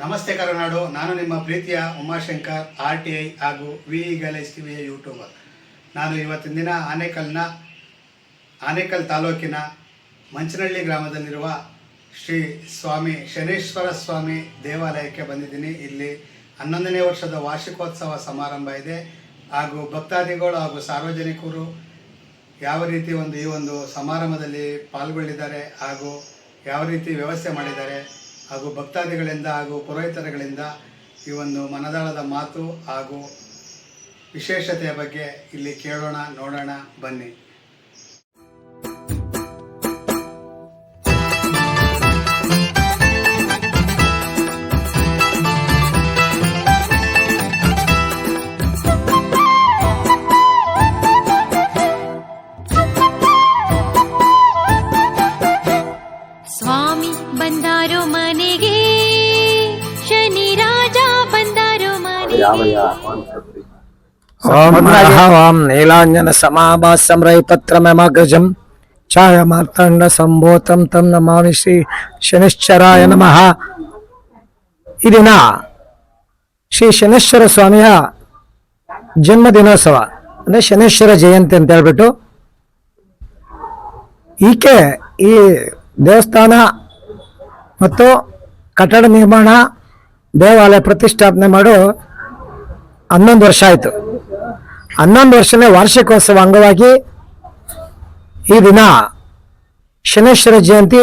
ನಮಸ್ತೆ ಕರುನಾಡು. ನಾನು ನಿಮ್ಮ ಪ್ರೀತಿಯ ಉಮಾಶಂಕರ್, ಆರ್ ಟಿ ಐ ಹಾಗೂ ವಿ ಗಲೇಜ್ ಟಿವಿಯ ಯೂಟ್ಯೂಬರ್. ನಾನು ಇವತ್ತಿನ ದಿನ ಆನೇಕಲ್ನ, ಆನೇಕಲ್ ತಾಲೂಕಿನ ಮಂಚನಹಳ್ಳಿ ಗ್ರಾಮದಲ್ಲಿರುವ ಶ್ರೀ ಸ್ವಾಮಿ ಶನೇಶ್ವರ ಸ್ವಾಮಿ ದೇವಾಲಯಕ್ಕೆ ಬಂದಿದ್ದೀನಿ. ಇಲ್ಲಿ ಹನ್ನೊಂದನೇ ವರ್ಷದ ವಾರ್ಷಿಕೋತ್ಸವ ಸಮಾರಂಭ ಇದೆ. ಹಾಗೂ ಭಕ್ತಾದಿಗಳು ಹಾಗೂ ಸಾರ್ವಜನಿಕರು ಯಾವ ರೀತಿ ಒಂದು ಈ ಒಂದು ಸಮಾರಂಭದಲ್ಲಿ ಪಾಲ್ಗೊಳ್ಳಿದ್ದಾರೆ ಹಾಗೂ ಯಾವ ರೀತಿ ವ್ಯವಸ್ಥೆ ಮಾಡಿದ್ದಾರೆ ಹಾಗೂ ಭಕ್ತಾದಿಗಳಿಂದ ಹಾಗೂ ಪುರೋಹಿತರುಗಳಿಂದ ಈ ಒಂದು ಮನದಾಳದ ಮಾತು ಹಾಗೂ ವಿಶೇಷತೆಯ ಬಗ್ಗೆ ಇಲ್ಲಿ ಕೇಳೋಣ, ನೋಡೋಣ, ಬನ್ನಿ. ಬಂದಾರೋ ಮನೆಗೆ ಶನಿ ರಾಜ ಬಂದಾರೋ ಮನೆಗೆ. ಓಂ ನಮಃ ಓಂ ನೀಲಾಂಜನ ಸಮಾಭಾಸಂ ರೈಪತ್ರಮಗ್ರಜಂ ಛಾಯ ಮಾರ್ತಾಂಡ ಸಂಭೂತಂ ತಂ ನಮಾಮಿ ಶ್ರೀ ಶನಿಶ್ಚರಾಯ ನಮಃ. ಈ ದಿನ ಶ್ರೀ ಶನೇಶ್ವರ ಸ್ವಾಮಿಯ ಜನ್ಮ ದಿನೋತ್ಸವ ಅಂದ್ರೆ ಶನೇಶ್ವರ ಜಯಂತಿ ಅಂತ ಹೇಳ್ಬಿಟ್ಟು ಈಕೆ ಈ ದೇವಸ್ಥಾನ ಮತ್ತು ಕಟ್ಟಡ ನಿರ್ಮಾಣ ದೇವಾಲಯ ಪ್ರತಿಷ್ಠಾಪನೆ ಮಾಡೋ ಹನ್ನೊಂದು ವರ್ಷ ಆಯಿತು. ಹನ್ನೊಂದು ವರ್ಷನೇ ವಾರ್ಷಿಕೋತ್ಸವ ಅಂಗವಾಗಿ ಈ ದಿನ ಶನೇಶ್ವರ ಜಯಂತಿ,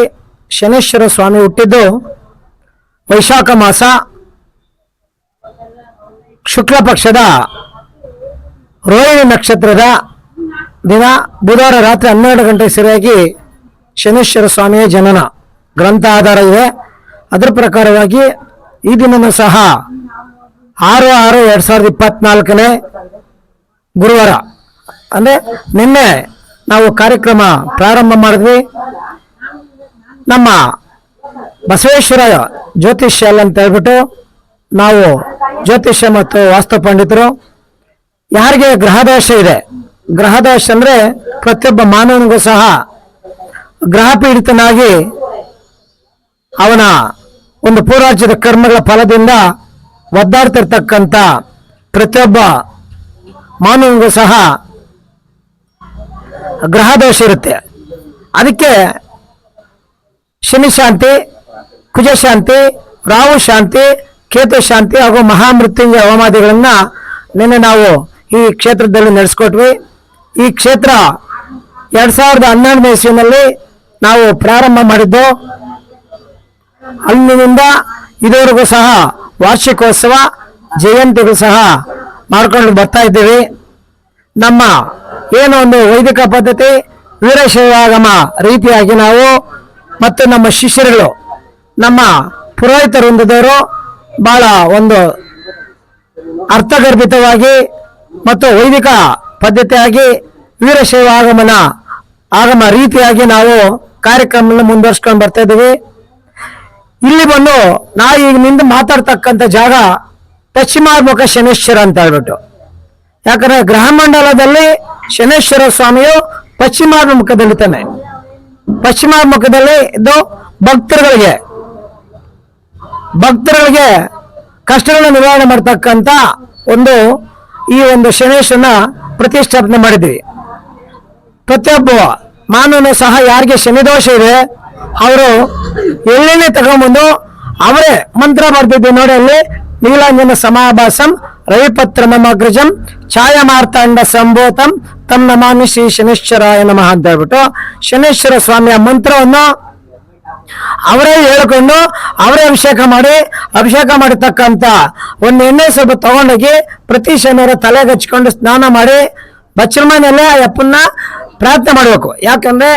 ಶನೇಶ್ವರ ಸ್ವಾಮಿ ಹುಟ್ಟಿದ್ದು ವೈಶಾಖ ಮಾಸ. ಶುಕ್ಲ ಪಕ್ಷದ ರೋಹಿಣಿ ನಕ್ಷತ್ರದ ದಿನ ಬುಧವಾರ ರಾತ್ರಿ ಹನ್ನೆರಡು ಗಂಟೆಗೆ ಸರಿಯಾಗಿ ಶನೇಶ್ವರ ಸ್ವಾಮಿಯ ಜನನ. ಗ್ರಂಥ ಆಧಾರ ಇದೆ. ಅದರ ಪ್ರಕಾರವಾಗಿ ಈ ದಿನವೂ ಸಹ ಆರು ಆರು ಎರಡ್ ಸಾವಿರದ ಇಪ್ಪತ್ನಾಲ್ಕನೇ ಗುರುವಾರ, ಅಂದ್ರೆ ನಿನ್ನೆ ನಾವು ಕಾರ್ಯಕ್ರಮ ಪ್ರಾರಂಭ ಮಾಡಿದ್ವಿ. ನಮ್ಮ ಬಸವೇಶ್ವರ ಜ್ಯೋತಿಷ್ಯ ಅಂತ ಹೇಳ್ಬಿಟ್ಟು ನಾವು ಜ್ಯೋತಿಷ್ಯ ಮತ್ತು ವಾಸ್ತು ಪಂಡಿತರು, ಯಾರಿಗೆ ಗ್ರಹದೋಷ ಇದೆ? ಗ್ರಹದೋಷ ಅಂದ್ರೆ ಪ್ರತಿಯೊಬ್ಬ ಮಾನವನಿಗೂ ಸಹ ಗ್ರಹ ಪೀಡಿತನಾಗಿ ಅವನ ಒಂದು ಪೂರ್ವಾರ್ಜಿತ ಕರ್ಮಗಳ ಫಲದಿಂದ ಒದ್ದಾಡ್ತಿರ್ತಕ್ಕಂಥ ಪ್ರತಿಯೊಬ್ಬ ಮಾನವನಿಗೂ ಸಹ ಗ್ರಹ ದೋಷ ಇರುತ್ತೆ. ಅದಕ್ಕೆ ಶನಿ ಶಾಂತಿ ಕುಜ ಶಾಂತಿ ರಾಹು ಶಾಂತಿ ಕೇತು ಶಾಂತಿ ಹಾಗೂ ಮಹಾಮೃತ್ಯುಂಜಯ ಹೋಮಾದಿಗಳನ್ನ ನಿನ್ನೆ ನಾವು ಈ ಕ್ಷೇತ್ರದಲ್ಲಿ ನಡೆಸ್ಕೊಟ್ವಿ. ಈ ಕ್ಷೇತ್ರ ಎರಡು ಸಾವಿರದ ಹನ್ನೆರಡನೇ ಇಸ್ವಿನಲ್ಲಿ ನಾವು ಪ್ರಾರಂಭ ಮಾಡಿದ್ದು ಅಲ್ಲಿನಿಂದ ಇದುವರೆಗೂ ಸಹ ವಾರ್ಷಿಕೋತ್ಸವ ಜಯಂತಿಗೂ ಸಹ ಮಾಡ್ಕೊಂಡು ಬರ್ತಾ ಇದ್ದೀವಿ. ನಮ್ಮ ಏನು ಒಂದು ವೈದಿಕ ಪದ್ಧತಿ, ವೀರಶೈವಾಗಮ ರೀತಿಯಾಗಿ ನಾವು ಮತ್ತು ನಮ್ಮ ಶಿಷ್ಯರುಗಳು, ನಮ್ಮ ಪುರೋಹಿತ ವೃಂದದವರು ಬಹಳ ಒಂದು ಅರ್ಥಗರ್ಭಿತವಾಗಿ ಮತ್ತು ವೈದಿಕ ಪದ್ಧತಿಯಾಗಿ ವೀರಶೈವ ಆಗಮನ, ಆಗಮ ರೀತಿಯಾಗಿ ನಾವು ಕಾರ್ಯಕ್ರಮವನ್ನು ಮುಂದುವರ್ಸ್ಕೊಂಡು ಬರ್ತಾ ಇದ್ದೀವಿ. ಇಲ್ಲಿ ಬಂದು ನಾ ಈಗ ನಿಂದ ಮಾತಾಡ್ತಕ್ಕಂಥ ಜಾಗ ಪಶ್ಚಿಮಾಭಿಮುಖ ಶನೇಶ್ವರ ಅಂತ ಹೇಳ್ಬಿಟ್ಟು. ಯಾಕಂದ್ರೆ ಗ್ರಹ ಮಂಡಲದಲ್ಲಿ ಶನೇಶ್ವರ ಸ್ವಾಮಿಯು ಪಶ್ಚಿಮಾಭಿಮುಖದಲ್ಲಿದ್ದಾನೆ ಪಶ್ಚಿಮಾಭಿಮುಖದಲ್ಲಿ ಇದು ಭಕ್ತರುಗಳಿಗೆ ಭಕ್ತರುಗಳಿಗೆ ಕಷ್ಟಗಳನ್ನು ನಿವಾರಣೆ ಮಾಡ್ತಕ್ಕಂಥ ಒಂದು ಈ ಒಂದು ಶನೇಶ್ವರನ ಪ್ರತಿಷ್ಠಾಪನೆ ಮಾಡಿದ್ವಿ. ಪ್ರತಿಯೊಬ್ಬ ಮಾನವನು ಸಹ ಯಾರಿಗೆ ಶನಿದೋಷ ಇದೆ ಅವರು ಎಳ್ಳೆಣ್ಣೆ ತಗೊಂಬಂದು ಅವರೇ ಮಂತ್ರ ಬರ್ತಿದ್ವಿ ನೋಡಿ ಅಲ್ಲಿ, ನೀಲಾಂಜನ ಸಮಾಭಾಸಂ ರವಿಪತ್ರಮಗ್ರಜಂ ಛಾಯಮಾರ್ತಾಂಡ ಸಂಭೂತಂ ತಮ್ಮ ನಮಾಮಿ ಶ್ರೀ ಶನೇಶ್ವರಾಯ ನಮಃ ಅಂತ ಹೇಳ್ಬಿಟ್ಟು ಶನೇಶ್ವರ ಸ್ವಾಮಿಯ ಮಂತ್ರವನ್ನು ಅವರೇ ಹೇಳ್ಕೊಂಡು ಅವರೇ ಅಭಿಷೇಕ ಮಾಡಿ, ಅಭಿಷೇಕ ಮಾಡಿರ್ತಕ್ಕಂಥ ಒಂದು ಎಣ್ಣೆ ಸ್ವಲ್ಪ ತಗೊಂಡೋಗಿ ಪ್ರತಿ ಶನಿವಾರ ತಲೆಗೆ ಹಚ್ಕೊಂಡು ಸ್ನಾನ ಮಾಡಿ ಬಚ್ಚಲ ಮನೆಯಲ್ಲೇ ಆ ಅಪ್ಪನ್ನ ಪ್ರಾರ್ಥನೆ ಮಾಡಬೇಕು. ಯಾಕಂದ್ರೆ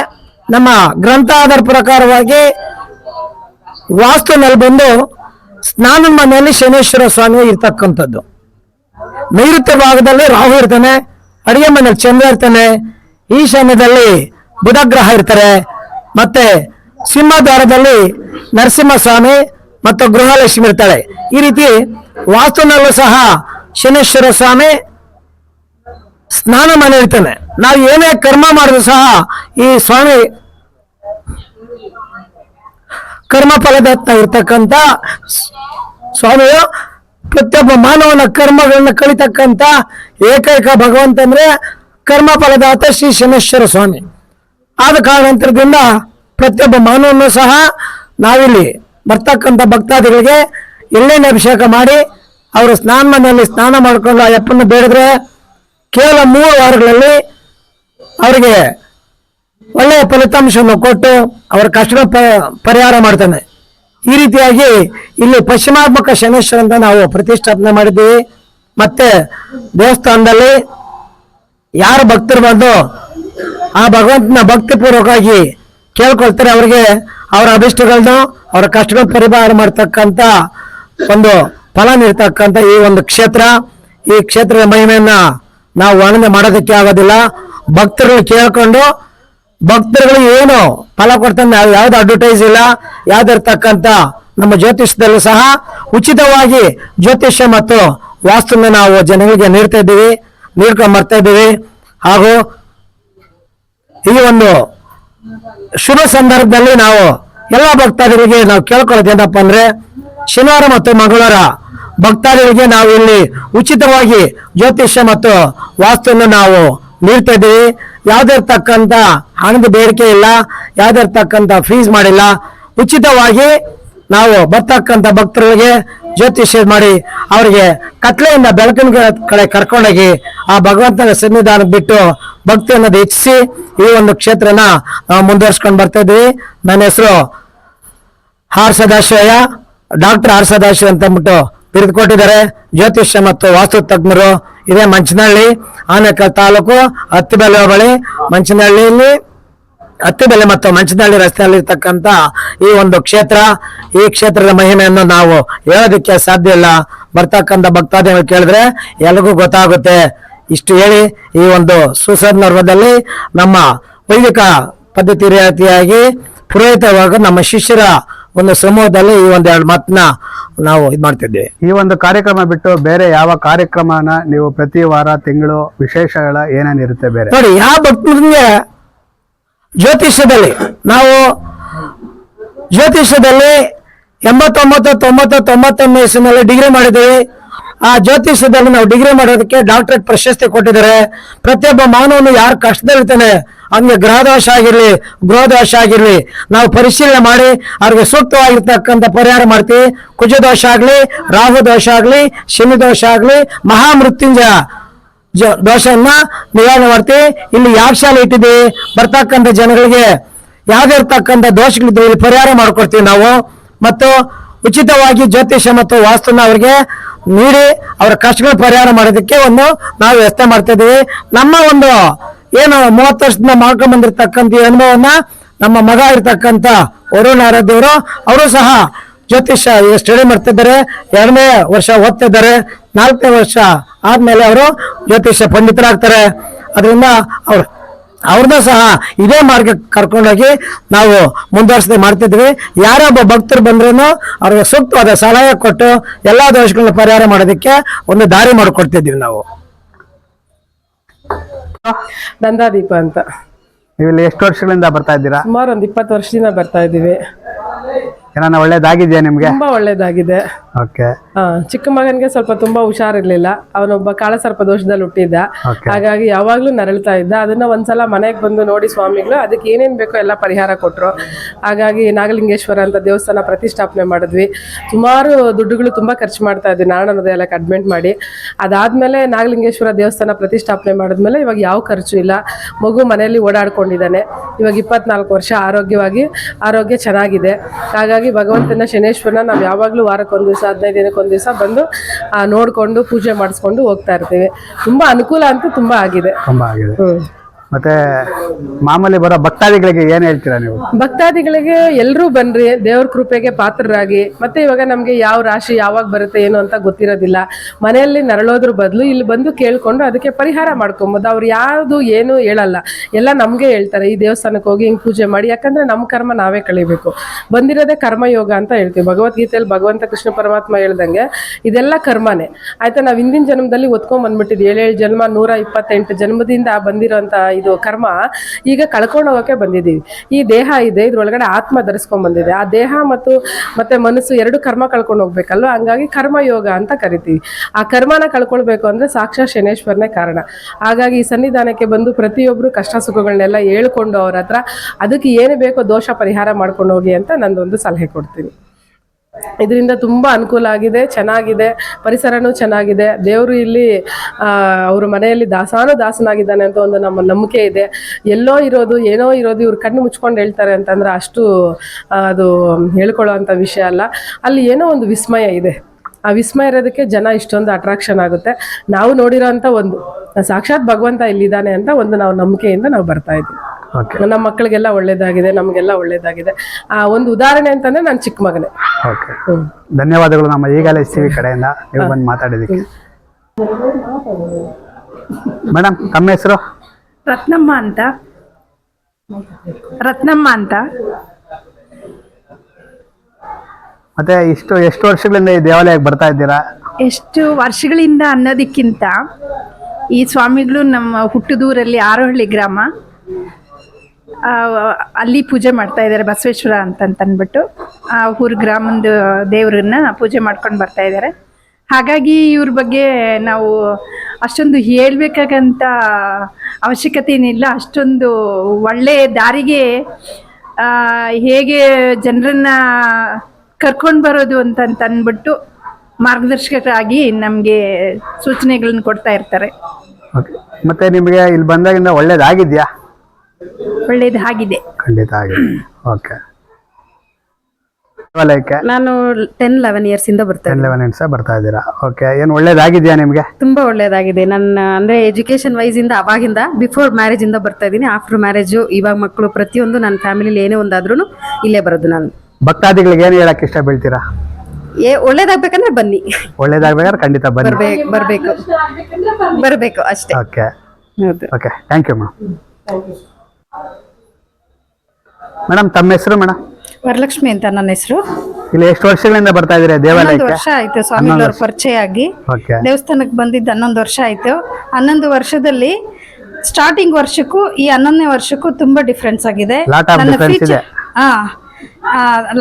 ನಮ್ಮ ಗ್ರಂಥ ಆಧಾರ ಪ್ರಕಾರವಾಗಿ ವಾಸ್ತುನಲ್ಲಿ ಬಂದು ಸ್ನಾನ ಮನೆಯಲ್ಲಿ ಶನೇಶ್ವರ ಸ್ವಾಮಿ ಇರ್ತಕ್ಕಂಥದ್ದು. ನೈಋತ್ಯ ಭಾಗದಲ್ಲಿ ರಾಹು ಇರ್ತಾನೆ, ಅಡಿಗೆ ಮನೆಯಲ್ಲಿ ಚಂದ್ರ ಇರ್ತಾನೆ, ಈಶಾನ್ಯದಲ್ಲಿ ಬುಧ ಗ್ರಹ ಇರ್ತಾರೆ, ಮತ್ತೆ ಸಿಂಹದ್ವಾರದಲ್ಲಿ ನರಸಿಂಹಸ್ವಾಮಿ ಮತ್ತು ಗೃಹಲಕ್ಷ್ಮಿ ಇರ್ತಾಳೆ. ಈ ರೀತಿ ವಾಸ್ತುನಲ್ಲೂ ಸಹ ಶನೇಶ್ವರ ಸ್ವಾಮಿ ಸ್ನಾನ ಮಾಡಿ ಇರ್ತಾನೆ. ನಾವು ಏನೇ ಕರ್ಮ ಮಾಡಿದ್ರು ಸಹ ಈ ಸ್ವಾಮಿ ಕರ್ಮ ಫಲದತ್ತ ಇರ್ತಕ್ಕಂಥ ಸ್ವಾಮಿಯು ಪ್ರತಿಯೊಬ್ಬ ಮಾನವನ ಕರ್ಮಗಳನ್ನ ಕಳಿತಕ್ಕಂತ ಏಕೈಕ ಭಗವಂತ ಅಂದ್ರೆ ಕರ್ಮ ಫಲದಾತ ಶ್ರೀ ಶನೇಶ್ವರ ಸ್ವಾಮಿ. ಆದ ಕಾರಣಾಂತರದಿಂದ ಪ್ರತಿಯೊಬ್ಬ ಮಾನವನು ಸಹ ನಾವಿಲ್ಲಿ ಬರ್ತಕ್ಕಂಥ ಭಕ್ತಾದಿಗಳಿಗೆ ಎಳ್ಳೆಣ್ಣೆ ಅಭಿಷೇಕ ಮಾಡಿ, ಅವರು ಸ್ನಾನ ಮನೆಯಲ್ಲಿ ಸ್ನಾನ ಮಾಡಿಕೊಂಡು ಆ ಯಪ್ಪನ್ನು ಬೇಡಿದ್ರೆ ಕೇವಲ ಮೂರು ವಾರಗಳಲ್ಲಿ ಅವರಿಗೆ ಒಳ್ಳೆಯ ಫಲಿತಾಂಶವನ್ನು ಕೊಟ್ಟು ಅವರ ಕಷ್ಟ ಪರಿಹಾರ ಮಾಡ್ತಾನೆ. ಈ ರೀತಿಯಾಗಿ ಇಲ್ಲಿ ಪಶ್ಚಿಮಾತ್ಮಕ ಶನೇಶ್ವರ ಅಂತ ನಾವು ಪ್ರತಿಷ್ಠಾಪನೆ ಮಾಡಿದ್ದೀವಿ. ಮತ್ತೆ ದೇವಸ್ಥಾನದಲ್ಲಿ ಯಾರು ಭಕ್ತರು ಬಂದು ಆ ಭಗವಂತನ ಭಕ್ತಿಪೂರ್ವಕವಾಗಿ ಕೇಳ್ಕೊಳ್ತಾರೆ ಅವರಿಗೆ ಅವರ ಅಭಿಷ್ಟಗಳನ್ನು, ಅವರ ಕಷ್ಟಗಳ ಪರಿಹಾರ ಮಾಡ್ತಕ್ಕಂಥ ಒಂದು ಫಲ ನೀಡ್ತಕ್ಕಂಥ ಈ ಒಂದು ಕ್ಷೇತ್ರ. ಈ ಕ್ಷೇತ್ರದ ಮಹಿಮೆಯನ್ನ ನಾವು ವರ್ಣನೆ ಮಾಡೋದಕ್ಕೆ ಆಗೋದಿಲ್ಲ. ಭಕ್ತರುಗಳು ಕೇಳ್ಕೊಂಡು ಭಕ್ತರುಗಳು ಏನು ಫಲ ಕೊಡ್ತಾನೆ ನಾವು ಯಾವ್ದು ಅಡ್ವರ್ಟೈಸ್ ಇಲ್ಲ ಯಾವ್ದಿರ್ತಕ್ಕಂಥ ನಮ್ಮ ಜ್ಯೋತಿಷ್ಯದಲ್ಲೂ ಸಹ ಉಚಿತವಾಗಿ ಜ್ಯೋತಿಷ್ಯ ಮತ್ತು ವಾಸ್ತುನ ನಾವು ಜನಗಳಿಗೆ ನೀಡ್ತಾ ಇದ್ದೀವಿ, ನೀಡ್ಕೊಂಡು ಬರ್ತಾ ಇದ್ದೀವಿ. ಹಾಗೂ ಈ ಒಂದು ಶುಭ ಸಂದರ್ಭದಲ್ಲಿ ನಾವು ಎಲ್ಲ ಭಕ್ತಾದಿಗಳಿಗೆ ನಾವು ಕೇಳ್ಕೊಳ್ಳೋದು ಏನಪ್ಪ ಅಂದ್ರೆ, ಶನಿವಾರ ಮತ್ತು ಮಂಗಳವಾರ ಭಕ್ತಾದಿಗಳಿಗೆ ನಾವು ಇಲ್ಲಿ ಉಚಿತವಾಗಿ ಜ್ಯೋತಿಷ್ಯ ಮತ್ತು ವಾಸ್ತುವನ್ನು ನಾವು ನೀಡ್ತಾ ಇದ್ದೀವಿ. ಯಾವುದೇ ಇರ್ತಕ್ಕಂಥ ಹಣದ ಬೇಡಿಕೆ ಇಲ್ಲ, ಯಾವುದೇ ಫೀಸ್ ಮಾಡಿಲ್ಲ. ಉಚಿತವಾಗಿ ನಾವು ಬರ್ತಕ್ಕಂಥ ಭಕ್ತರಿಗೆ ಜ್ಯೋತಿಷ್ಯ ಮಾಡಿ ಅವರಿಗೆ ಕತ್ಲೆಯಿಂದ ಬೆಳಕಿನ ಕಡೆ ಕರ್ಕೊಂಡೋಗಿ ಆ ಭಗವಂತನ ಸನ್ನಿಧಾನ ಬಿಟ್ಟು ಭಕ್ತಿ ಅನ್ನೋದು ಹೆಚ್ಚಿಸಿ ಈ ಒಂದು ಕ್ಷೇತ್ರನ ಮುಂದುವರ್ಸ್ಕೊಂಡು ಬರ್ತಾ ಇದ್ದೀವಿ. ನನ್ನ ಹೆಸರು ಆರ್ ಡಾಕ್ಟರ್ ಆರ್ ಸದಾಶಿವ ಅಂತ ಅಂದ್ಬಿಟ್ಟು ಬಿರುದು ಕೊಟ್ಟಿದ್ದಾರೆ ಜ್ಯೋತಿಷ್ಯ ಮತ್ತು ವಾಸ್ತು ತಜ್ಞರು ಇದೇ ಮಂಚನಹಳ್ಳಿ, ಆನೇಕಲ್ ತಾಲೂಕು, ಹತ್ತಿಬೆಲೆ ಬಳಿ ಮಂಚನಹಳ್ಳಿಯಲ್ಲಿ, ಹತ್ತಿಬೆಲೆ ಮತ್ತು ಮಂಚನಹಳ್ಳಿ ರಸ್ತೆಯಲ್ಲಿ ಇರ್ತಕ್ಕಂಥ ಈ ಒಂದು ಕ್ಷೇತ್ರ, ಈ ಕ್ಷೇತ್ರದ ಮಹಿಮೆಯನ್ನು ನಾವು ಹೇಳೋದಕ್ಕೆ ಸಾಧ್ಯ ಇಲ್ಲ. ಬರ್ತಕ್ಕಂಥ ಭಕ್ತಾದಿಗಳು ಕೇಳಿದ್ರೆ ಎಲ್ರಿಗೂ ಗೊತ್ತಾಗುತ್ತೆ. ಇಷ್ಟು ಹೇಳಿ ಈ ಒಂದು ಸುಸಂದರ್ಭದಲ್ಲಿ ನಮ್ಮ ವೈದಿಕ ಪದ್ಧತಿ ರೀತಿಯಾಗಿ ಪುರೋಹಿತವಾಗ ನಮ್ಮ ಶಿಷ್ಯರ ಒಂದು ಸಮೂಹದಲ್ಲಿ ಈ ಒಂದು ಎರಡು ಮಾತನ್ನ ನಾವು ಇದು ಮಾಡ್ತಿದ್ವಿ. ಈ ಒಂದು ಕಾರ್ಯಕ್ರಮ ಬಿಟ್ಟು ಬೇರೆ ಯಾವ ಕಾರ್ಯಕ್ರಮನ ನೀವು ಪ್ರತಿ ವಾರ ತಿಂಗಳು ವಿಶೇಷಗಳ ಏನೇನಿರುತ್ತೆ ಬೇರೆ? ನೋಡಿ ಯಾವ ಭಕ್ತರಿಗೆ ಜ್ಯೋತಿಷ್ಯದಲ್ಲಿ ನಾವು ಜ್ಯೋತಿಷ್ಯದಲ್ಲಿ ಎಂಬತ್ತೊಂಬತ್ತು ತೊಂಬತ್ತು ತೊಂಬತ್ತೊಂದು ವಯಸ್ಸಿನಲ್ಲಿ ಡಿಗ್ರಿ ಮಾಡಿದ್ದೀವಿ. ಆ ಜ್ಯೋತಿಷ್ಯದಲ್ಲಿ ನಾವು ಡಿಗ್ರಿ ಮಾಡೋದಕ್ಕೆ ಡಾಕ್ಟರೇಟ್ ಪ್ರಶಸ್ತಿ ಕೊಟ್ಟಿದ್ದಾರೆ. ಪ್ರತಿಯೊಬ್ಬ ಮಾನವನು ಯಾರು ಕಷ್ಟದಲ್ಲಿರ್ತಾನೆ ದೋಷ ಗ್ರಹದೋಷ ಆಗಿರ್ಲಿ ಗೃಹದೋಷ ಆಗಿರಲಿ, ನಾವು ಪರಿಶೀಲನೆ ಮಾಡಿ, ಅವ್ರಿಗೆ ಸೂಕ್ತವಾಗಿರ್ತಕ್ಕಂಥ ಪರಿಹಾರ ಮಾಡ್ತೀವಿ. ಕುಜದೋಷ ಆಗಲಿ ರಾಹು ದೋಷ ಆಗಲಿ ಶನಿ ದೋಷ ಆಗ್ಲಿ, ಮಹಾಮೃತ್ಯುಂಜಯ ದೋಷವನ್ನ ನಿವಾರಣೆ ಮಾಡ್ತೀವಿ. ಇಲ್ಲಿ ಯಾವ ಶಾಲೆ ಇಟ್ಟಿದ್ದೀವಿ? ಬರ್ತಕ್ಕಂಥ ಜನಗಳಿಗೆ ಯಾವ್ದಿರ್ತಕ್ಕಂಥ ದೋಷಗಳಿದ್ದು ಇಲ್ಲಿ ಪರಿಹಾರ ಮಾಡ್ಕೊಡ್ತೀವಿ ನಾವು. ಮತ್ತು ಉಚಿತವಾಗಿ ಜ್ಯೋತಿಷ್ಯ ಮತ್ತು ವಾಸ್ತುನ ಅವರಿಗೆ ನೀಡಿ ಅವರ ಕಷ್ಟಗಳ ಪರಿಹಾರ ಮಾಡೋದಕ್ಕೆ ಒಂದು ನಾವು ವ್ಯವಸ್ಥೆ ಮಾಡ್ತಾ ಇದ್ದೀವಿ. ನಮ್ಮ ಒಂದು ಏನು ಮೂವತ್ತು ವರ್ಷದಿಂದ ಮಾಡ್ಕೊಂಡ್ ಬಂದಿರ್ತಕ್ಕಂಥ ಈ ಅನುಭವನ ನಮ್ಮ ಮಗ ಇರ್ತಕ್ಕಂಥ ವರುಣ್ ಆರಾಧ್ಯವರು ಅವರು ಸಹ ಜ್ಯೋತಿಷ್ಯ ಸ್ಟಡಿ ಮಾಡ್ತಿದ್ದಾರೆ ಎರಡನೇ ವರ್ಷ ಓದ್ತಿದ್ದಾರೆ ನಾಲ್ಕನೇ ವರ್ಷ ಆದ್ಮೇಲೆ ಅವರು ಜ್ಯೋತಿಷ್ಯ ಪಂಡಿತರಾಗ್ತಾರೆ. ಅದರಿಂದ ಅವ್ರು ಅವ್ರನ್ನ ಸಹ ಇದೇ ಮಾರ್ಗಕ್ಕೆ ಕರ್ಕೊಂಡೋಗಿ ನಾವು ಮುಂದುವರ್ಸದೆ ಮಾಡ್ತಿದ್ವಿ. ಯಾರೊಬ್ಬ ಭಕ್ತರು ಬಂದ್ರೂ ಅವ್ರಿಗೆ ಸೂಕ್ತವಾದ ಸಲಹೆ ಕೊಟ್ಟು ಎಲ್ಲಾ ದೋಷಗಳನ್ನ ಪರಿಹಾರ ಮಾಡೋದಕ್ಕೆ ಒಂದು ದಾರಿ ಮಾಡಿಕೊಡ್ತಿದ್ವಿ ನಾವು. ನಂದಾದೀಪ ಅಂತ. ನೀವು ಇಲ್ಲಿ ಎಷ್ಟು ವರ್ಷಗಳಿಂದ ಬರ್ತಾ ಇದ್ದೀರಾ? ಸುಮಾರು ಒಂದು ಇಪ್ಪತ್ತು ವರ್ಷದಿಂದ ಬರ್ತಾ ಇದ್ದೀವಿ. ಏನಾನ ಒಳ್ಳೇದಾಗಿದೆಯಾ ನಿಮ್ಗೆ? ತುಂಬಾ ಒಳ್ಳೇದಾಗಿದೆ. ಓಕೆ ಆ, ಚಿಕ್ಕ ಮಗನ್ಗೆ ಸ್ವಲ್ಪ ತುಂಬಾ ಹುಷಾರಿರ್ಲಿಲ್ಲ. ಅವನೊಬ್ಬ ಕಾಳಸರ್ಪ ದೋಷದಲ್ಲಿ ಹುಟ್ಟಿದ್ದ. ಹಾಗಾಗಿ ಯಾವಾಗ್ಲೂ ನರಳ್ತಾ ಇದ್ದ. ಅದನ್ನ ಒಂದ್ಸಲ ಮನೆಗೆ ಬಂದು ನೋಡಿ ಸ್ವಾಮಿಗಳು ಅದಕ್ಕೆ ಏನೇನ್ ಬೇಕೋ ಎಲ್ಲ ಪರಿಹಾರ ಕೊಟ್ರು. ಹಾಗಾಗಿ ನಾಗಲಿಂಗೇಶ್ವರ ಅಂತ ದೇವಸ್ಥಾನ ಪ್ರತಿಷ್ಠಾಪನೆ ಮಾಡಿದ್ವಿ. ಸುಮಾರು ದುಡ್ಡುಗಳು ತುಂಬಾ ಖರ್ಚು ಮಾಡ್ತಾ ಇದ್ವಿ. ನಾರಾಯಣ ಹೃದಯಕ್ಕೆ ಅಡ್ಮಿಟ್ ಮಾಡಿ. ಅದಾದ್ಮೇಲೆ ನಾಗಲಿಂಗೇಶ್ವರ ದೇವಸ್ಥಾನ ಪ್ರತಿಷ್ಠಾಪನೆ ಮಾಡಿದ್ಮೇಲೆ ಇವಾಗ ಯಾವ ಖರ್ಚು ಇಲ್ಲ. ಮಗು ಮನೆಯಲ್ಲಿ ಓಡಾಡ್ಕೊಂಡಿದ್ದಾನೆ. ಇವಾಗ ಇಪ್ಪತ್ನಾಲ್ಕು ವರ್ಷ ಆರೋಗ್ಯವಾಗಿ ಆರೋಗ್ಯ ಚೆನ್ನಾಗಿದೆ. ಹಾಗಾಗಿ ಭಗವಂತನ ಶನೇಶ್ವರನ ನಾವು ಯಾವಾಗಲೂ ವಾರಕ್ಕೊಂದು ದಿವಸ ಹದಿನೈದು ದಿನಕ್ಕೊಂದು ದಿವಸ ಬಂದು ನೋಡಿಕೊಂಡು ನೋಡ್ಕೊಂಡು ಪೂಜೆ ಮಾಡಿಸ್ಕೊಂಡು ಹೋಗ್ತಾ ಇರ್ತೀವಿ. ತುಂಬಾ ಅನುಕೂಲ ಅಂತೂ ತುಂಬಾ ಆಗಿದೆ. ತುಂಬಾ ಆಗಿದೆ. ಮತ್ತೆ ಮಾಮೂಲಿ ಬರೋ ಭಕ್ತಾದಿಗಳಿಗೆ ಏನ್ ಹೇಳ್ತೀರಾ ನೀವು? ಭಕ್ತಾದಿಗಳಿಗೆ ಎಲ್ಲರೂ ಬನ್ರಿ, ದೇವ್ರ ಕೃಪೆಗೆ ಪಾತ್ರರಾಗಿ. ಮತ್ತೆ ಇವಾಗ ನಮ್ಗೆ ಯಾವ ರಾಶಿ ಯಾವಾಗ ಬರುತ್ತೆ ಏನು ಅಂತ ಗೊತ್ತಿರೋದಿಲ್ಲ. ಮನೆಯಲ್ಲಿ ನರಳೋದ್ರ ಬದಲು ಇಲ್ಲಿ ಬಂದು ಕೇಳ್ಕೊಂಡು ಅದಕ್ಕೆ ಪರಿಹಾರ ಮಾಡ್ಕೊಬೋದು. ಅವ್ರು ಯಾವುದು ಏನು ಹೇಳಲ್ಲ. ಎಲ್ಲ ನಮಗೆ ಹೇಳ್ತಾರೆ, ಈ ದೇವಸ್ಥಾನಕ್ಕೆ ಹೋಗಿ ಹಿಂಗ್ ಪೂಜೆ ಮಾಡಿ. ಯಾಕಂದ್ರೆ ನಮ್ಮ ಕರ್ಮ ನಾವೇ ಕಳಿಬೇಕು. ಬಂದಿರೋದೇ ಕರ್ಮಯೋಗ ಅಂತ ಹೇಳ್ತೀವಿ. ಭಗವದ್ಗೀತೆಯಲ್ಲಿ ಭಗವಂತ ಕೃಷ್ಣ ಪರಮಾತ್ಮ ಹೇಳ್ದಂಗೆ ಇದೆಲ್ಲ ಕರ್ಮನೇ. ಆಯ್ತಾ, ನಾವು ಹಿಂದಿನ ಜನ್ಮದಲ್ಲಿ ಒತ್ಕೊಂಡ್ ಬಂದ್ಬಿಟ್ಟಿದ್ವಿ. ಏಳೇಳು ಜನ್ಮ, ನೂರ ಇಪ್ಪತ್ತೆಂಟು ಜನ್ಮದಿಂದ ಬಂದಿರೋಂಥ ಇದು ಕರ್ಮ, ಈಗ ಕಳ್ಕೊಂಡು ಹೋಗೋಕೆ ಬಂದಿದ್ದೀವಿ. ಈ ದೇಹ ಇದೆ, ಇದ್ರೊಳಗಡೆ ಆತ್ಮ ಧರಿಸ್ಕೊಂಡ್ ಬಂದಿದೆ. ಆ ದೇಹ ಮತ್ತು, ಮತ್ತೆ ಮನಸ್ಸು ಎರಡು ಕರ್ಮ ಕಳ್ಕೊಂಡು ಹೋಗ್ಬೇಕಲ್ವ? ಹಂಗಾಗಿ ಕರ್ಮ ಯೋಗ ಅಂತ ಕರಿತೀವಿ. ಆ ಕರ್ಮನ ಕಳ್ಕೊಳ್ಬೇಕು ಅಂದ್ರೆ ಸಾಕ್ಷಾತ್ ಶನೇಶ್ವರನೇ ಕಾರಣ. ಹಾಗಾಗಿ ಈ ಸನ್ನಿಧಾನಕ್ಕೆ ಬಂದು ಪ್ರತಿಯೊಬ್ರು ಕಷ್ಟ ಸುಖಗಳನ್ನೆಲ್ಲ ಹೇಳ್ಕೊಂಡು ಅವ್ರ ಹತ್ರ, ಅದಕ್ಕೆ ಏನು ಬೇಕೋ ದೋಷ ಪರಿಹಾರ ಮಾಡ್ಕೊಂಡು ಹೋಗಿ ಅಂತ ನಂದೊಂದು ಸಲಹೆ ಕೊಡ್ತೀನಿ. ಇದರಿಂದ ತುಂಬ ಅನುಕೂಲ ಆಗಿದೆ, ಚೆನ್ನಾಗಿದೆ, ಪರಿಸರನೂ ಚೆನ್ನಾಗಿದೆ. ದೇವರು ಇಲ್ಲಿ ಅವ್ರ ಮನೆಯಲ್ಲಿ ದಾಸಾನು ದಾಸನಾಗಿದ್ದಾನೆ ಅಂತ ಒಂದು ನಮ್ಮ ನಂಬಿಕೆ ಇದೆ. ಎಲ್ಲೋ ಇರೋದು, ಏನೋ ಇರೋದು ಇವ್ರು ಕಣ್ಣು ಮುಚ್ಕೊಂಡು ಹೇಳ್ತಾರೆ ಅಂತಂದ್ರೆ ಅಷ್ಟು ಅದು ಹೇಳ್ಕೊಳ್ಳೋವಂಥ ವಿಷಯ ಅಲ್ಲ. ಅಲ್ಲಿ ಏನೋ ಒಂದು ವಿಸ್ಮಯ ಇದೆ. ಆ ವಿಸ್ಮಯ ಇರೋದಕ್ಕೆ ಜನ ಇಷ್ಟೊಂದು ಅಟ್ರಾಕ್ಷನ್ ಆಗುತ್ತೆ. ನಾವು ನೋಡಿರೋ ಒಂದು, ಸಾಕ್ಷಾತ್ ಭಗವಂತ ಇಲ್ಲಿದ್ದಾನೆ ಅಂತ ಒಂದು ನಾವು ನಂಬಿಕೆಯಿಂದ ನಾವು ಬರ್ತಾ ಇದ್ದೀವಿ. ನಮ್ಮ ಮಕ್ಕಳಿಗೆಲ್ಲ ಒಳ್ಳೇದಾಗಿದೆ ನಮಗೆಲ್ಲ ಒಳ್ಳೇದಾಗಿದೆ. ಆ ಒಂದು ಉದಾಹರಣೆ ಅಂತಂದ್ರೆ ನನ್ನ ಚಿಕ್ಕ ಮಗನೇ. ಓಕೆ ಧನ್ಯವಾದಗಳು ನಮ್ಮ ಈಗಲೇ ಎಸ್ ವಿ ಕಡೆಯಿಂದ ನೀವು ಬಂದು ಮಾತಾಡಿದ್ದಕ್ಕೆ. ಮೇಡಮ್ ತಮ್ಮ ಹೆಸರು? ರತ್ನಮ್ಮ ಅಂತ. ರತ್ನಮ್ಮ ಅಂತ. ಮತ್ತೆ ಇಷ್ಟು ಎಷ್ಟು ವರ್ಷಗಳಿಂದ ಈ ದೇವಾಲಯಕ್ಕೆ ಬರ್ತಾ ಇದ್ದೀರಾ? ಎಷ್ಟು ವರ್ಷಗಳಿಂದ ಅನ್ನೋದಕ್ಕಿಂತ ಈ ಸ್ವಾಮಿಗಳು ನಮ್ಮ ಹುಟ್ಟದೂರಲ್ಲಿ ಆರೋಹಳ್ಳಿ ಗ್ರಾಮ ಅಲ್ಲಿ ಪೂಜೆ ಮಾಡ್ತಾ ಇದ್ದಾರೆ ಬಸವೇಶ್ವರ ಅಂತ ಅಂದ್ಬಿಟ್ಟು ಆ ಊರ ಗ್ರಾಮದ ದೇವ್ರನ್ನ ಪೂಜೆ ಮಾಡ್ಕೊಂಡು ಬರ್ತಾ ಇದ್ದಾರೆ. ಹಾಗಾಗಿ ಇವ್ರ ಬಗ್ಗೆ ನಾವು ಅಷ್ಟೊಂದು ಹೇಳ್ಬೇಕಾಗಂತ ಅವಶ್ಯಕತೆ ಏನಿಲ್ಲ. ಅಷ್ಟೊಂದು ಒಳ್ಳೆಯ ದಾರಿಗೆ ಹೇಗೆ ಜನರನ್ನ ಕರ್ಕೊಂಡು ಬರೋದು ಅಂತ ಅಂದ್ಬಿಟ್ಟು ಮಾರ್ಗದರ್ಶಕರಾಗಿ ನಮಗೆ ಸೂಚನೆಗಳನ್ನ ಕೊಡ್ತಾ ಇರ್ತಾರೆ. ಮತ್ತೆ ನಿಮಗೆ ಇಲ್ಲಿ ಬಂದಾಗಿಂದ ಒಳ್ಳೇದಾಗಿದ್ಯಾ? ಒಳ್ಳೇದು ಆಗಿದೆ. ಖಂಡಿತ ಆಗಿದೆ. ಓಕೆ ದೇವಾಲಯಕ್ಕೆ ನಾನು ಟೆನ್ ಲೆವೆನ್ ಇಯರ್ಸ್ ಇಂದ ಟೆನ್ ಲೆವೆನ್ ಇಂಡ್ಸ ಬರ್ತಾ ಇದ್ದೀರಾ? ಓಕೆ ಏನು ಒಳ್ಳೇದಾಗಿದೆಯಾ ನಿಮಗೆ? ತುಂಬಾ ಒಳ್ಳೇದಾಗಿದೆ. ನನ್ನ ಅಂದ್ರೆ ಎಜುಕೇಶನ್ ವೈಸ್ ಇಂದ ಅವಾಗಿಂದ ಬಿಫೋರ್ ಮ್ಯಾರೇಜ್ ಇಂದ ಬರ್ತಾ ಇದ್ದೀನಿ. ಆಫ್ಟರ್ ಮ್ಯಾರೇಜ್ ಇವಾಗ ಮಕ್ಕಳು ಪ್ರತಿಯೊಂದು ನನ್ನ ಫ್ಯಾಮಿಲಿಲಿ ಏನೇ ಒಂದಾದ್ರೂ ಇಲ್ಲೇ ಬರೋದು ನಾನು. ಭಕ್ತಾದಿಗಳಿಗೆ ಏನು ಹೇಳಕ್ ಇಷ್ಟ ಬೀಳ್ತೀರಾ ಏ ಒಳ್ಳೇದಾಗ್ಬೇಕಂದ್ರೆ ಬನ್ನಿ. ಒಳ್ಳೇದಾಗ್ಬೇಕಾದ್ರೆ ಖಂಡಿತ ಬನ್ನಿ. ಬರ್ಬೇಕು ಬರ್ಬೇಕು. ಬರ್ಬೇಕು ಅಷ್ಟೇ. ಓಕೆ ಹೌದು. Okay thank you madam madam ತಮ್ಮ ಹೆಸರು ಮೇಡಮ್? ವರಲಕ್ಷ್ಮಿ ಅಂತ ನನ್ನ ಹೆಸರು. ಇಲ್ಲಿ ಎಷ್ಟು ವರ್ಷಗಳಿಂದ ಬರ್ತಾ ಇದ್ರೆ ಹನ್ನೊಂದು ದೇವಾಲಯಕ್ಕೆ ವರ್ಷ ಆಯ್ತು ಸ್ವಾಮಿಗಳವ್ರ ಪರಿಚಯ ಆಗಿ ಓಕೆ. ದೇವಸ್ಥಾನಕ್ಕೆ ಬಂದಿದ್ದು ಹನ್ನೊಂದು ವರ್ಷ ಆಯ್ತು. ಹನ್ನೊಂದು ವರ್ಷದಲ್ಲಿ ಸ್ಟಾರ್ಟಿಂಗ್ ವರ್ಷಕ್ಕೂ ಈ ಹನ್ನೊಂದನೇ ವರ್ಷಕ್ಕೂ ತುಂಬಾ ಡಿಫ್ರೆನ್ಸ್ ಆಗಿದೆ. Lot of difference ಇದೆ. ಹಾ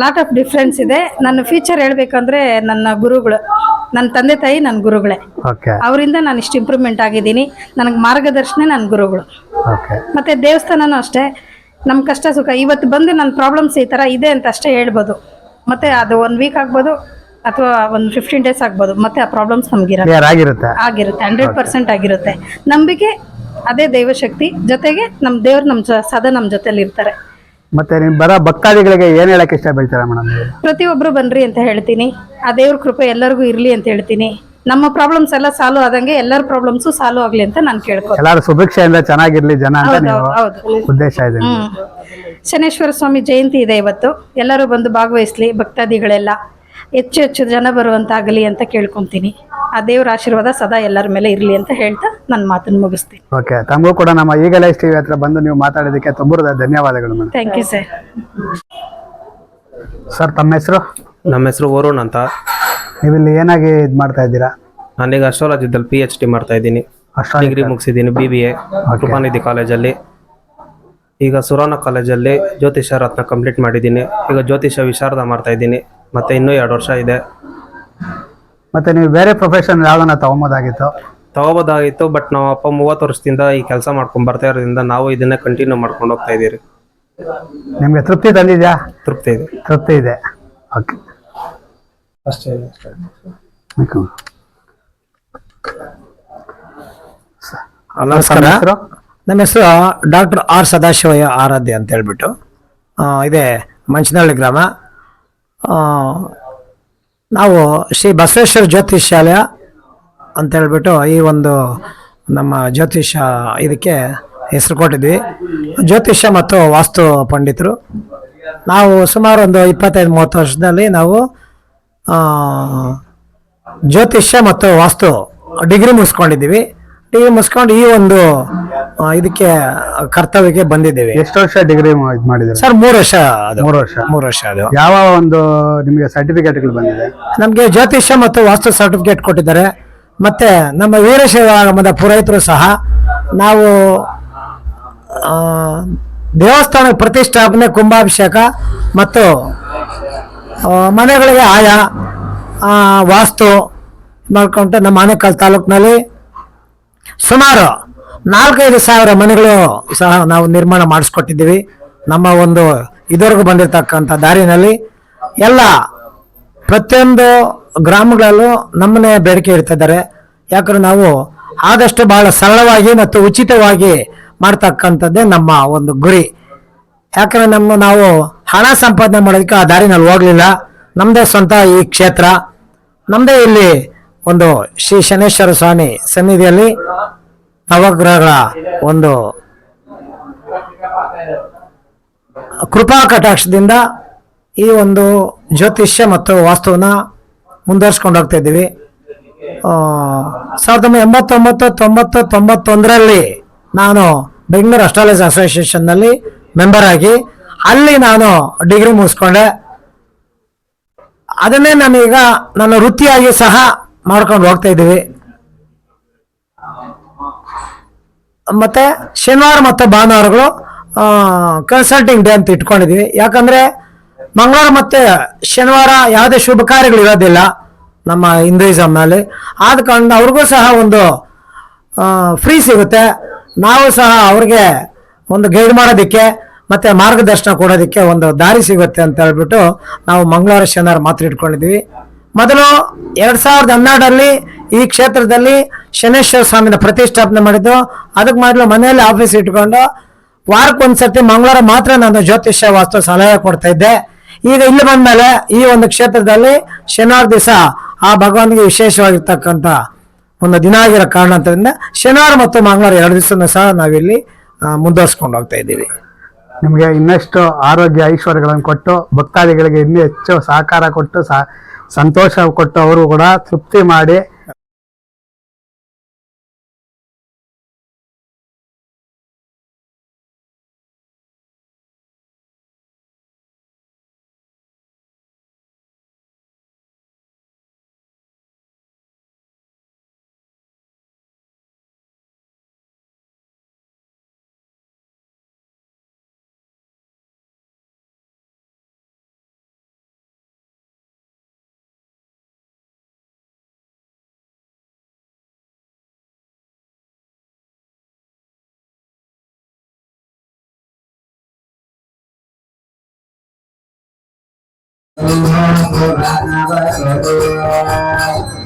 ಲಾಟ್ ಆಫ್ ಡಿಫ್ರೆನ್ಸ್ ಇದೆ. ನನ್ನ ಫ್ಯೂಚರ್ ಹೇಳ್ಬೇಕಂದ್ರೆ ನನ್ನ ಗುರುಗಳು. ನನ್ನ ತಂದೆ ತಾಯಿ ನನ್ನ ಗುರುಗಳೇ. ಅವರಿಂದ ನಾನು ಇಷ್ಟು ಇಂಪ್ರೂವ್ಮೆಂಟ್ ಆಗಿದ್ದೀನಿ. ನನಗೆ ಮಾರ್ಗದರ್ಶನ ನನ್ನ ಗುರುಗಳು. ಮತ್ತೆ ದೇವಸ್ಥಾನನೂ ಅಷ್ಟೇ. ನಮ್ಮ ಕಷ್ಟ ಸುಖ. ಇವತ್ತು ಬಂದು ನನ್ನ ಪ್ರಾಬ್ಲಮ್ಸ್ ಈ ಥರ ಇದೆ ಅಂತ ಅಷ್ಟೇ ಹೇಳ್ಬೋದು. ಮತ್ತೆ ಅದು ಒನ್ ವೀಕ್ ಆಗ್ಬೋದು ಅಥವಾ ಒಂದು ಫಿಫ್ಟೀನ್ ಡೇಸ್ ಆಗ್ಬೋದು. ಮತ್ತೆ ಆ ಪ್ರಾಬ್ಲಮ್ಸ್ ಕ್ಲಿಯರ್ ಆಗಿರುತ್ತೆ. ಆಗಿರುತ್ತೆ. ಹಂಡ್ರೆಡ್ ಪರ್ಸೆಂಟ್ ಆಗಿರುತ್ತೆ. ನಂಬಿಕೆ ಅದೇ ದೈವಶಕ್ತಿ ಜೊತೆಗೆ ನಮ್ಮ ದೇವ್ರು ನಮ್ಮ ಸದಾ ನಮ್ಮ ಜೊತೆಲಿ ಇರ್ತಾರೆ ಮತ್ತೆ ನಿಮ್ ಬರ ಭಕ್ತಾದಿಗಳಿಗೆ ಏನ್ ಹೇಳಕ್ ಇಷ್ಟ ಬೀಳ್ತೀರಾ ಮೇಡಮ್ ಪ್ರತಿಯೊಬ್ರು ಬನ್ರಿ ಅಂತ ಹೇಳ್ತೀನಿ. ಆ ದೇವ್ರ ಕೃಪೆ ಎಲ್ಲರಿಗೂ ಇರ್ಲಿ ಅಂತ ಹೇಳ್ತೀನಿ. ನಮ್ಮ ಪ್ರಾಬ್ಲಮ್ಸ್ ಎಲ್ಲ ಸಾಲ್ವ್ ಆದಂಗೆ ಎಲ್ಲರ ಪ್ರಾಬ್ಲಮ್ಸು ಸಾಲ್ವ್ ಆಗ್ಲಿ ಅಂತ ನಾನು ಕೇಳ್ಕೊ ಎಲ್ಲಾರು ಸುಭಿಕ್ಷೆಯಿಂದ ಚೆನ್ನಾಗಿರ್ಲಿ ಜನ ಅಂತ ಹೌದು ನೀವು ಹೌದು. ಉದ್ದೇಶ ಇದೆ ನಿಮ್ದು. ಹ್ಮ್. ಶನೇಶ್ವರ ಸ್ವಾಮಿ ಜಯಂತಿ ಇದೆ ಇವತ್ತು. ಎಲ್ಲರೂ ಬಂದು ಭಾಗವಹಿಸ್ಲಿ ಭಕ್ತಾದಿಗಳೆಲ್ಲ. ಹೆಚ್ಚು ಹೆಚ್ಚು ಜನ ಬರುವಂತಾಗಲಿ ಅಂತ ಕೇಳ್ಕೊಂತೀನಿ. ಆ ದೇವ್ರ ಆಶೀರ್ವಾದ ಸದಾ ಎಲ್ಲರ ಮೇಲೆ ಇರಲಿ ಅಂತ ಹೇಳ್ತಾ ನನ್ನ ಮಾತನ್ನು ಮುಗಿಸ್ತೀನಿ. ಓಕೆ ತಮಗೂ ಕೂಡ ನಮ್ಮ ಈಗ ಲೈಫ್ ಟಿವಿ ಹತ್ರ ಬಂದು ನೀವು ಮಾತಾಡೋದಕ್ಕೆ ತುಂಬ ಧನ್ಯವಾದಗಳು madam. Thank you sir sir ತಮ್ಮ ಹೆಸರು? ನಮ್ಮ ಹೆಸರು ವರುಣ್ ಅಂತ. ನೀವು ಇಲ್ಲಿ ಏನಾಗಿ ಇದು ಮಾಡ್ತಾ ಇದ್ದೀರಾ? ನಾನೀಗ ಅಸ್ಟ್ರಾಲಜಿದಲ್ಲಿ ಪಿ ಎಚ್ ಡಿ ಮಾಡ್ತಾ ಇದ್ದೀನಿ. ಡಿಗ್ರಿ ಮುಗಿಸಿದ್ದೀನಿ ಬಿ ಬಿ ಎ ಕೃಪಾನಿಧಿ ಕಾಲೇಜಲ್ಲಿ. ಈಗ ಸುರಾನ ಕಾಲೇಜಲ್ಲಿ ಜ್ಯೋತಿಷ ರತ್ನ ಕಂಪ್ಲೀಟ್ ಮಾಡಿದ್ದೀನಿ. ಈಗ ಜ್ಯೋತಿಷ ವಿಶಾರದ ಮಾಡ್ತಾ ಇದ್ದೀನಿ. ಮತ್ತೆ ಇನ್ನೂ ಎರಡು ವರ್ಷ ಇದೆ. ಮತ್ತೆ ನೀವು ಬೇರೆ ಪ್ರೊಫೆಷನ್ ಯಾವ್ದನ್ನ ತಗೊಂಬೋದಾಗಿತ್ತು? ತಗೋಬೋದಾಗಿತ್ತು ಬಟ್ ನಾವು ಅಪ್ಪ ಮೂವತ್ತು ವರ್ಷದಿಂದ ಈ ಕೆಲಸ ಮಾಡ್ಕೊಂಡು ಬರ್ತಾ ಇರೋದ್ರಿಂದ ನಾವು ಇದನ್ನ ಕಂಟಿನ್ಯೂ ಮಾಡ್ಕೊಂಡು ಹೋಗ್ತಾ ಇದ್ದೀರಿ. ನಿಮ್ಗೆ ತೃಪ್ತಿ ತಂದಿದ್ಯಾ? ತೃಪ್ತಿ ಇದೆ. ತೃಪ್ತಿ ಇದೆ. ಓಕೆ ಅಷ್ಟೇ. ನಮಸ್ಕಾರ. ಹೆಸರು? ನಮ್ಮ ಹೆಸರು ಡಾಕ್ಟರ್ ಆರ್ ಸದಾಶಿವಯ್ಯ ಆರಾಧ್ಯ ಅಂತ ಹೇಳ್ಬಿಟ್ಟು ಆ, ಇದೆ ಮಂಚನಹಳ್ಳಿ ಗ್ರಾಮ. ಆ, ನಾವು ಶ್ರೀ ಬಸವೇಶ್ವರ ಜ್ಯೋತಿಷ್ಯಾಲಯ ಅಂತ ಹೇಳ್ಬಿಟ್ಟು ಈ ಒಂದು ನಮ್ಮ ಜ್ಯೋತಿಷ ಇದಕ್ಕೆ ಹೆಸರು ಕೊಟ್ಟಿದ್ವಿ. ಜ್ಯೋತಿಷ್ಯ ಮತ್ತು ವಾಸ್ತು ಪಂಡಿತರು. ನಾವು ಸುಮಾರು ಒಂದು ಇಪ್ಪತ್ತೈದು, ಮೂವತ್ತು ವರ್ಷದಲ್ಲಿ ನಾವು ಜ್ಯೋತಿಷ್ಯ ಮತ್ತು ವಾಸ್ತು ಡಿಗ್ರಿ ಮುಗಿಸ್ಕೊಂಡಿದ್ದೀವಿ. ಡಿಗ್ರಿ ಮುಸ್ಕೊಂಡು ಈ ಒಂದು ಆ, ಇದಕ್ಕೆ ಕರ್ತವ್ಯಕ್ಕೆ ಬಂದಿದ್ದೇವೆ. ಎಷ್ಟು ವರ್ಷ ಡಿಗ್ರಿ ಇದು ಮಾಡಿದ್ದೀರಾ? ಸರ್ ಮೂರು ವರ್ಷ ಅದು. ಮೂರು ವರ್ಷ. ಮೂರು ವರ್ಷ ಅದು. ಯಾವ ಒಂದು ನಿಮಗೆ ಸರ್ಟಿಫಿಕೇಟ್ಗಳು ಬಂದಿದೆ? ನಮಗೆ ಜ್ಯೋತಿಷ್ಯ ಮತ್ತು ವಾಸ್ತು ಸರ್ಟಿಫಿಕೇಟ್ ಕೊಟ್ಟಿದ್ದಾರೆ. ಮತ್ತೆ ನಮ್ಮ ವೀರಶೈವ ಆಗಮದ ಪುರೋಹಿತರು ಸಹ ನಾವು ಆ, ದೇವಸ್ಥಾನ ಪ್ರತಿಷ್ಠಾಪನೆ ಕುಂಭಾಭಿಷೇಕ ಮತ್ತು ಆ, ಮನೆಗಳಿಗೆ ಆಯಾ ಆ, ವಾಸ್ತು ಮಾಡ್ಕೊಂಡು ನಮ್ಮ ಆನೇಕಲ್ ತಾಲೂಕಿನಲ್ಲಿ ಸುಮಾರು ನಾಲ್ಕೈದು ಸಾವಿರ ಮನೆಗಳು ಸಹ ನಾವು ನಿರ್ಮಾಣ ಮಾಡಿಸ್ಕೊಟ್ಟಿದ್ದೀವಿ. ನಮ್ಮ ಒಂದು ಇದುವರೆಗೂ ಬಂದಿರತಕ್ಕಂಥ ದಾರಿನಲ್ಲಿ ಎಲ್ಲ ಪ್ರತಿಯೊಂದು ಗ್ರಾಮಗಳಲ್ಲೂ ನಮ್ಮನ್ನೇ ಬೇಡಿಕೆ ಇಡ್ತಿದ್ದಾರೆ ಯಾಕಂದ್ರೆ ನಾವು ಆದಷ್ಟು ಬಹಳ ಸರಳವಾಗಿ ಮತ್ತು ಉಚಿತವಾಗಿ ಮಾಡ್ತಕ್ಕಂಥದ್ದೇ ನಮ್ಮ ಒಂದು ಗುರಿ. ಯಾಕಂದ್ರೆ ನಮ್ಮ ನಾವು ಹಣ ಸಂಪಾದನೆ ಮಾಡೋದಕ್ಕೆ ಆ ದಾರಿನಲ್ಲಿ ಹೋಗ್ಲಿಲ್ಲ. ನಮ್ಮದೇ ಸ್ವಂತ ಈ ಕ್ಷೇತ್ರ. ನಮ್ಮದೇ ಇಲ್ಲಿ ಒಂದು ಶ್ರೀ ಶನೇಶ್ವರ ಸ್ವಾಮಿ ಸನ್ನಿಧಿಯಲ್ಲಿ ನವಗ್ರಹಗಳ ಒಂದು ಕೃಪಾ ಕಟಾಕ್ಷದಿಂದ ಈ ಒಂದು ಜ್ಯೋತಿಷ್ಯ ಮತ್ತು ವಾಸ್ತುವನ್ನ ಮುಂದುವರ್ಸ್ಕೊಂಡು ಹೋಗ್ತಾ ಇದ್ದೀವಿ. ಸಾವಿರದ ಒಂಬೈನೂರ ಎಂಬತ್ತೊಂಬತ್ತು ತೊಂಬತ್ತು ತೊಂಬತ್ತೊಂದರಲ್ಲಿ ನಾನು ಬೆಂಗಳೂರು ಅಸ್ಟ್ರಾಲಜಿ ಅಸೋಸಿಯೇಷನ್ನಲ್ಲಿ ಮೆಂಬರ್ ಆಗಿ, ಅಲ್ಲಿ ನಾನು ಡಿಗ್ರಿ ಮುಗಿಸ್ಕೊಂಡೆ. ಅದನ್ನೇ ನಾನೀಗ ನನ್ನ ವೃತ್ತಿಯಾಗಿ ಸಹ ಮಾಡ್ಕೊಂಡು ಹೋಗ್ತಾ ಇದ್ದೀವಿ. ಮತ್ತೆ ಶನಿವಾರ ಮತ್ತು ಭಾನುವಾರಗಳು ಕನ್ಸಲ್ಟಿಂಗ್ ಡೇ ಅಂತ ಇಟ್ಕೊಂಡಿದ್ದೀವಿ. ಯಾಕಂದ್ರೆ ಮಂಗಳವಾರ ಮತ್ತೆ ಶನಿವಾರ ಯಾವುದೇ ಶುಭ ಕಾರ್ಯಗಳು ಇರೋದಿಲ್ಲ ನಮ್ಮ ಹಿಂದೂಯಿಸಮ್ನಲ್ಲಿ ಆದ ಕಾರಣ ಅವ್ರಿಗೂ ಸಹ ಒಂದು ಫ್ರೀ ಸಿಗುತ್ತೆ. ನಾವು ಸಹ ಅವ್ರಿಗೆ ಒಂದು ಗೈಡ್ ಮಾಡೋದಕ್ಕೆ ಮತ್ತೆ ಮಾರ್ಗದರ್ಶನ ಕೊಡೋದಕ್ಕೆ ಒಂದು ದಾರಿ ಸಿಗುತ್ತೆ ಅಂತ ಹೇಳ್ಬಿಟ್ಟು ನಾವು ಮಂಗಳವಾರ ಶನಿವಾರ ಮಾತ್ರ ಇಟ್ಕೊಂಡಿದ್ವಿ ಮೊದಲು ಎರಡ್ ಸಾವಿರದ ಹನ್ನೆರಡರಲ್ಲಿ ಈ ಕ್ಷೇತ್ರದಲ್ಲಿ ಶನೇಶ್ವರ ಸ್ವಾಮಿನ ಪ್ರತಿಷ್ಠಾಪನೆ ಮಾಡಿದ್ದು. ಅದಕ್ಕೆ ಮೊದಲು ಮನೆಯಲ್ಲಿ ಆಫೀಸ್ ಇಟ್ಕೊಂಡು ವಾರಕ್ಕೊಂದ್ಸತಿ ಮಂಗಳವಾರ ಮಾತ್ರ ನಾನು ಜ್ಯೋತಿಷ್ಯ ವಾಸ್ತು ಸಲಹೆ ಕೊಡ್ತಾ ಇದ್ದೆ. ಈಗ ಇಲ್ಲಿ ಬಂದಮೇಲೆ ಈ ಒಂದು ಕ್ಷೇತ್ರದಲ್ಲಿ ಶನಿವಾರ ದಿವಸ ಆ ಭಗವಾನ್ಗೆ ವಿಶೇಷವಾಗಿರ್ತಕ್ಕಂಥ ಒಂದು ದಿನ ಆಗಿರೋ ಕಾರಣ ಕಾರಣದಿಂದ ಶನಿವಾರ ಮತ್ತು ಮಂಗಳವಾರ ಎರಡು ದಿವಸ ಸಹ ನಾವಿಲ್ಲಿ ಮುಂದುವರ್ಸ್ಕೊಂಡು ಹೋಗ್ತಾ ಇದ್ದೀವಿ. ನಿಮಗೆ ಇನ್ನಷ್ಟು ಆರೋಗ್ಯ ಐಶ್ವರ್ಯಗಳನ್ನು ಕೊಟ್ಟು ಭಕ್ತಾದಿಗಳಿಗೆ ಇನ್ನೂ ಹೆಚ್ಚು ಸಹಕಾರ ಕೊಟ್ಟು ಸಹ ಸಂತೋಷ ಕೊಟ್ಟವರು ಕೂಡ ತೃಪ್ತಿ ಮಾಡಿ Om Pranava Sadhya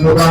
ನಿಮಗೆ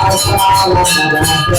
Allah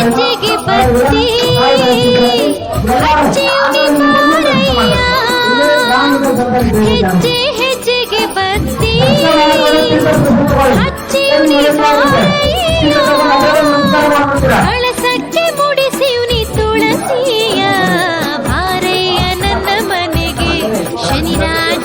ಹೆಚ್ಚಿಗೆ ಬತ್ತಿ ಹೆಚ್ಚೆ ಹೆಚ್ಚಿಗೆ ಬತ್ತಿ ಹಚ್ಚಿ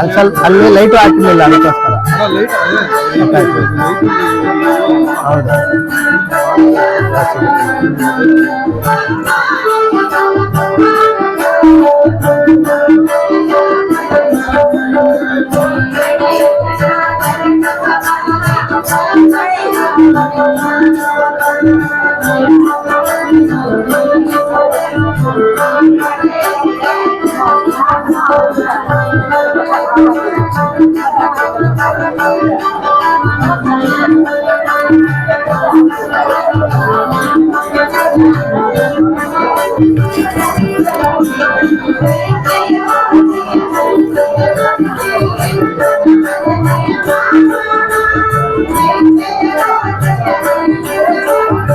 ಅಲ್ಲಿ ಅಲ್ಲಿ ಲೈಟು ಹಾಕಿರ್ಲಿಲ್ಲ ಅದಕ್ಕೋಸ್ಕರ ಹೌದಾ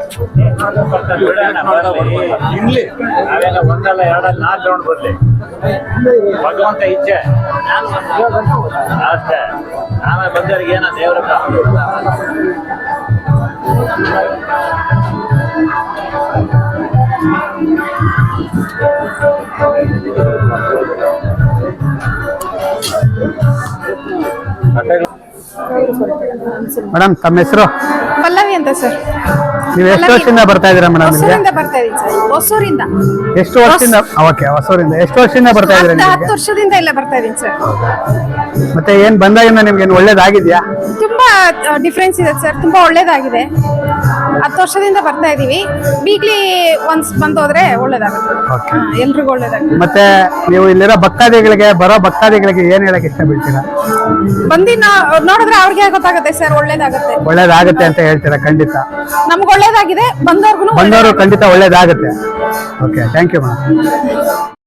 ಹೌದಾ ನಾವೆಲ್ಲ ಒಂದಲ್ಲ ಎರಡಲ್ಲ ನಾಲ್ಕು ರೌಂಡ್ ಬರ್ಲಿ. ಭಗವಂತ ಇಚ್ಛೆ. ಅಷ್ಟೇ. ಆಮೇಲೆ ಬಂದವರಿಗೆ ಏನ ದೇವ್ರ ಮೇಡಮ್ ತಮ್ಮ ಹೆಸರು? ಪಲ್ಲವಿ ಅಂತ ಸರ್. ನೀವು ಎಷ್ಟು ವರ್ಷದಿಂದ ಬರ್ತಾ ಇದ್ದೀರಾ ಮೇಡಮ್ ಇಲ್ಲಿಗೆ ಹೊಸೂರಿಂದ ಬರ್ತಾ ಇದೀನಿ ಸರ್. ಹೊಸೂರಿಂದ. ಎಷ್ಟು ವರ್ಷದಿಂದ? ಓಕೆ ಹೊಸೂರಿಂದ. ಎಷ್ಟು ವರ್ಷದಿಂದ ಬರ್ತಾ ಇದ್ದೀರಾ ಹತ್ತು ನಿಮಗೆ? ಹತ್ತು ವರ್ಷದಿಂದ ಇಲ್ಲ ಬರ್ತಾ ಇದೀನಿ ಸರ್. ಮತ್ತೆ ಏನ್ ಬಂದಾಗಿಂದ ನಿಮ್ಗೆ ಏನು ಒಳ್ಳೇದಾಗಿದ್ಯಾ? ತುಂಬಾ ಡಿಫ್ರೆನ್ಸ್ ಇದೆ ಸರ್. ತುಂಬಾ ಒಳ್ಳೇದಾಗಿದೆ. ಹತ್ತು ವರ್ಷದಿಂದ ಬರ್ತಾ ಇದೀವಿ. ವೀಕ್ಲಿ ಒನ್ಸ್ ಬಂದೋದ್ರೆ ಒಳ್ಳೇದಾಗುತ್ತೆ. ಓಕೆ ಎಲ್ರಿಗೂ ಒಳ್ಳೇದಾಗುತ್ತೆ. ಮತ್ತೆ ನೀವು ಇಲ್ಲಿರೋ ಭಕ್ತಾದಿಗಳಿಗೆ ಬರೋ ಭಕ್ತಾದಿಗಳಿಗೆ ಏನ್ ಹೇಳಕ್ ಇಷ್ಟ ಬೀಳ್ತೀರಾ? ಬಂದಿ ನೋ- ನೋಡಿದ್ರೆ ಅವ್ರಿಗೆ ಗೊತ್ತಾಗುತ್ತೆ ಸರ್ ಒಳ್ಳೇದಾಗುತ್ತೆ. ಒಳ್ಳೇದಾಗುತ್ತೆ ಅಂತ ಹೇಳ್ತೀರಾ? ಖಂಡಿತ. ನಮ್ಗೆ ಒಳ್ಳೇದಾಗಿದೆ ಬಂದವ್ರಿಗೂ ಬಂದವರು ಖಂಡಿತ ಒಳ್ಳೇದಾಗುತ್ತೆ. Okay thank you madam